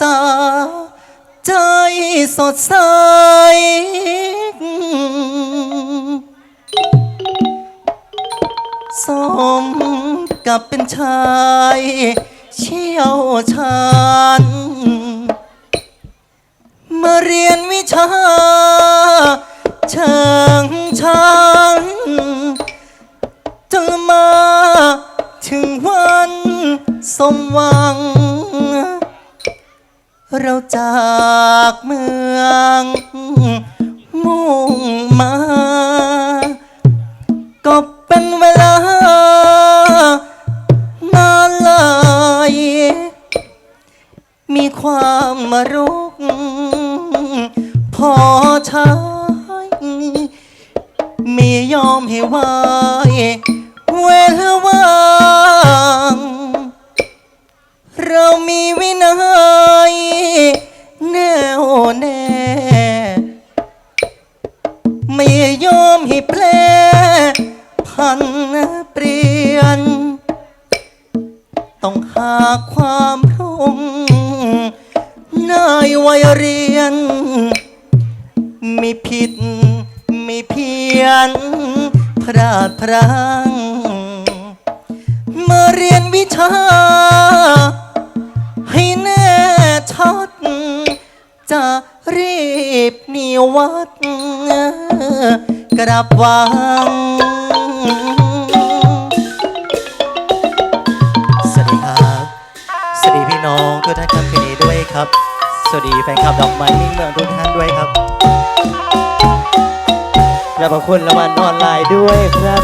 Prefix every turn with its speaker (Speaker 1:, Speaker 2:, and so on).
Speaker 1: สาใจสดใสสมกับเป็นชายเชี่ยวชาญมาเรียนวิชาเชิงชันจนมาถึงวันสมหวัง เราจากเมือง มุ่งมา ก็เป็นเวลานานหลายมีความมารุก พอใช้ไม่ยอมให้ไหวเวลาวา ไม่ยอมให้แปลพันเปลี่ยน ต้องหาความรุ่งในวัยเรียนไม่ผิดไม่เพี้ยน พลาดพลั้งมาเรียนวิชา ให้แน่ชัดจะรีบนีวัด กลับวัง สวัสดีครับ สวัสดีพี่น้องทุกท่านครับคืนนี้ด้วยครับ สวัสดีแฟนคลับดอกไม้มิ่งเมืองทุกท่านด้วยครับ และขอบคุณรางวัลออนไลน์ด้วยครับ